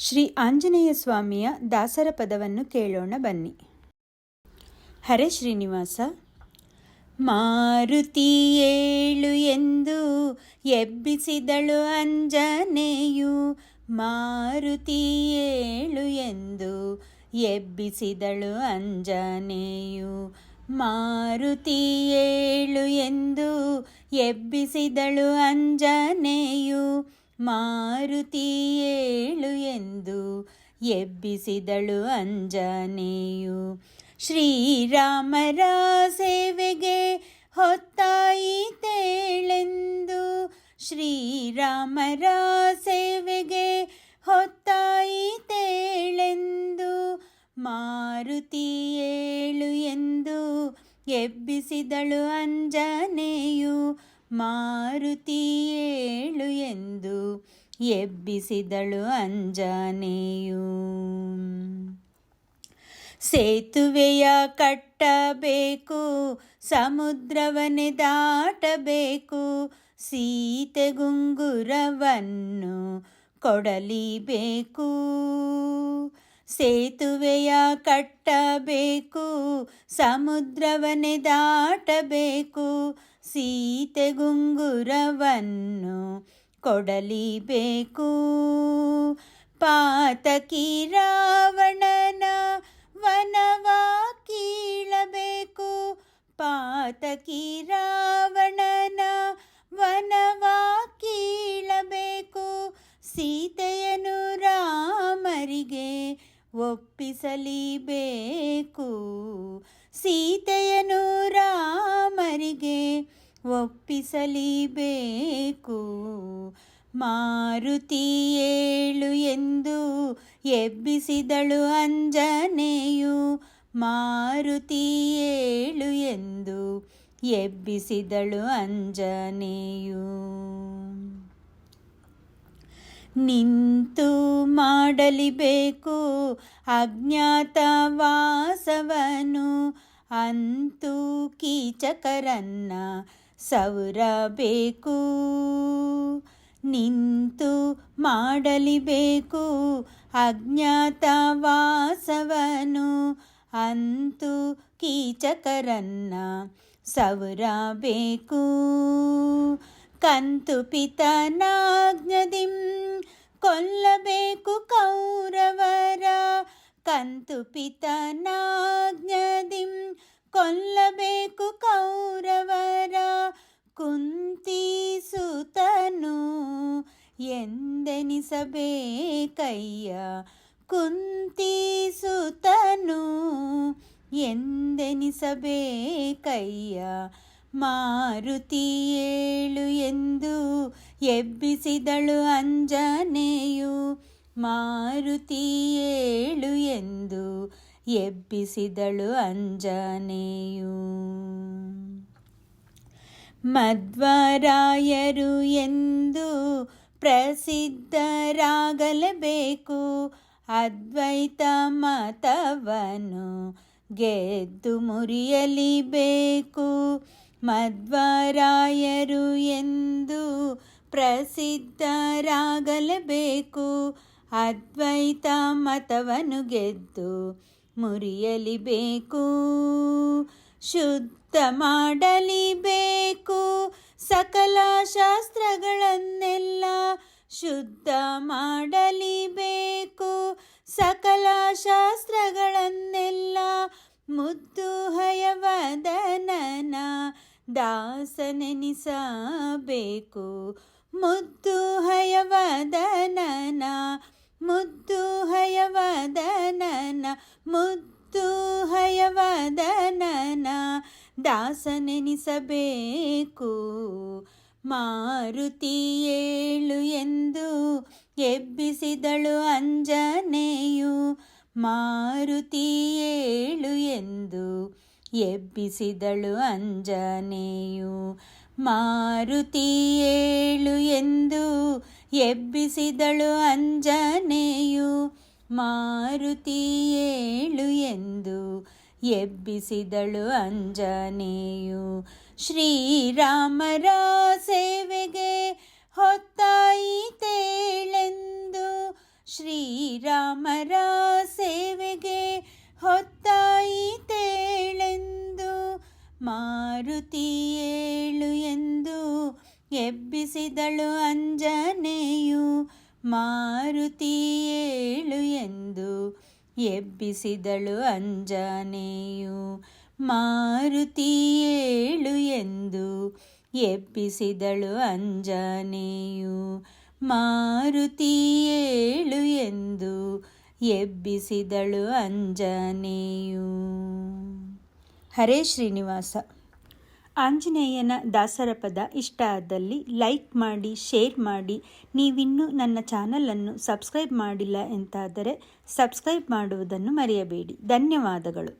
ಶ್ರೀ ಆಂಜನೇಯ ಸ್ವಾಮಿಯ ದಾಸರ ಪದವನ್ನು ಕೇಳೋಣ ಬನ್ನಿ. ಹರೆ ಶ್ರೀನಿವಾಸ. ಮಾರುತಿ ಏಳು ಎಂದು ಎಬ್ಬಿಸಿದಳು ಅಂಜನೆಯು ಮಾರುತಿ ಏಳು ಎಂದು ಎಬ್ಬಿಸಿದಳು ಅಂಜನೆಯು ಮಾರುತಿ ಏಳು ಎಂದು ಎಬ್ಬಿಸಿದಳು ಅಂಜನೆಯು ಮಾರುತಿ ಏಳು ಎಂದು ಎಬ್ಬಿಸಿದಳು ಅಂಜನೆಯು. ಶ್ರೀರಾಮರ ಸೇವೆಗೆ ಹೊತ್ತಾಯಿತೇಳೆಂದು. ಶ್ರೀರಾಮರ ಸೇವೆಗೆ ಹೊತ್ತಾಯಿತೇಳೆಂದು. ಮಾರುತಿ ಏಳು ಎಂದು ಎಬ್ಬಿಸಿದಳು ಅಂಜನೆಯು. ಮಾರುತಿ ಏಳು ಎಂದು ಎಬ್ಬಿಸಿದಳು ಅಂಜನೆಯು. ಸೇತುವೆಯ ಕಟ್ಟಬೇಕು, ಸಮುದ್ರವನ್ನೇ ದಾಟಬೇಕು, ಸೀತೆ ಗುಂಗುರವನ್ನು ಕೊಡಲಿಬೇಕು. ಸೇತುವೆಯ ಕಟ್ಟಬೇಕು, ಸಮುದ್ರವನ್ನೇ ದಾಟಬೇಕು ಸೀತೆ ಗುಂಗುರವನ್ನು ಕೊಡಲಿಬೇಕು. ಪಾತಕಿ ರಾವಣನ ವನವ ಕೀಳಬೇಕು. ಪಾತಕಿ ರಾವಣನ ವನವ ಕೀಳಬೇಕು. ಸೀತೆಯನ್ನು ರಾಮರಿಗೆ ಒಪ್ಪಿಸಲಿಬೇಕು. ರಾಮರಿಗೆ ಒಪ್ಪಿಸಲಿಬೇಕು. ಮಾರುತಿ ಏಳು ಎಂದು ಎಬ್ಬಿಸಿದಳು ಅಂಜನೆಯು. ಮಾರುತಿ ಏಳು ಎಂದು ಎಬ್ಬಿಸಿದಳು ಅಂಜನೆಯು. ನಿಂತು ಮಾಡಲಿಬೇಕು ಅಜ್ಞಾತ ವಾಸವನು. ಅಂತೂ ಕೀಚಕರನ್ನ ಸೌರಬೇಕು ನಿಂತು ಮಾಡಲಿಬೇಕು ಅಜ್ಞಾತ ವಾಸವನು ಅಂತೂ ಕೀಚಕರನ್ನ ಸೌರಬೇಕು ಕಂತು ಪಿತನಾಜ್ಞದಿಂ ಕೊಲ್ಲಬೇಕು ಕೌರವರ. ಕಂತು ಪಿತನಾಜ್ಞದಿಂ ಕೊಲ್ಲಬೇಕು ಕೌರವರ ಕುಂತಿಸುತನು. ಎಂದೆನಿಸಬೇಕಯ್ಯ ಕುಂತಿಸುತನು? ಎಂದೆನಿಸಬೇಕಯ್ಯ ಮಾರುತಿ ಏಳು ಎಂದು ಎಬ್ಬಿಸಿದಳು ಅಂಜನೆಯು. ಮಾರುತಿ ಏಳು ಎಂದು ಎಬ್ಬಿಸಿದಳು ಅಂಜನೆಯು. ಮಧ್ವರಾಯರು ಎಂದು ಪ್ರಸಿದ್ಧರಾಗಲಬೇಕು. ಅದ್ವೈತ ಮತವನು ಗೆದ್ದು ಮುರಿಯಲಿಬೇಕು. ಮಧ್ವರಾಯರು ಎಂದು ಪ್ರಸಿದ್ಧರಾಗಲಬೇಕು. ಅದ್ವೈತ ಮತವನು ಗೆದ್ದು ಮುರಿಯಲಿಬೇಕು ಶುದ್ಧ ಮಾಡಲಿ ಬೇಕು ಸಕಲ ಶಾಸ್ತ್ರಗಳನ್ನೆಲ್ಲ ಶುದ್ಧ ಮಾಡಲಿಬೇಕು ಸಕಲ ಶಾಸ್ತ್ರಗಳನ್ನೆಲ್ಲ ಮುದ್ದು ಹಯವದನನ ದಾಸನೆನಿಸಬೇಕು. ಮುದ್ದು ಹಯವದನನ ಮುದ್ದು ಹಯವದನನ ಮುದ್ದು ಹಯವದನನ ದಾಸನೆನಿಸಬೇಕು. ಮಾರುತಿ ಏಳು ಎಂದು ಎಬ್ಬಿಸಿದಳು ಅಂಜನೆಯು. ಮಾರುತಿ ಏಳು ಎಂದು ಎಬ್ಬಿಸಿದಳು ಅಂಜನೆಯು. ಮಾರುತಿ ಏಳು ಎಂದು ಎಬ್ಬಿಸಿದಳು ಅಂಜನೆಯು. ಮಾರುತಿ ಏಳು ಎಂದು ಎಬ್ಬಿಸಿದಳು ಅಂಜನೆಯು. ಶ್ರೀರಾಮರ ಸೇವೆಗೆ ಹೊತ್ತಾಯಿತೇಳೆಂದು ಶ್ರೀರಾಮರ ಮಾರುತಿ ಏಳು ಎಂದು ಎಬ್ಬಿಸಿದಳು ಅಂಜನೆಯು. ಮಾರುತಿ ಏಳು ಎಂದು ಎಬ್ಬಿಸಿದಳು ಅಂಜನೆಯು. ಮಾರುತಿ ಏಳು ಎಂದು ಎಬ್ಬಿಸಿದಳು ಅಂಜನೆಯು. ಹರೇ ಶ್ರೀನಿವಾಸ. ಆಂಜನೇಯನ ದಾಸರ ಪದ ಇಷ್ಟ ಆದಲ್ಲಿ ಲೈಕ್ ಮಾಡಿ, ಶೇರ್ ಮಾಡಿ. ನೀವಿನ್ನೂ ನನ್ನ ಚಾನಲನ್ನು ಸಬ್ಸ್ಕ್ರೈಬ್ ಮಾಡಿಲ್ಲ ಎಂತಾದರೆ ಸಬ್ಸ್ಕ್ರೈಬ್ ಮಾಡುವುದನ್ನು ಮರೆಯಬೇಡಿ. ಧನ್ಯವಾದಗಳು.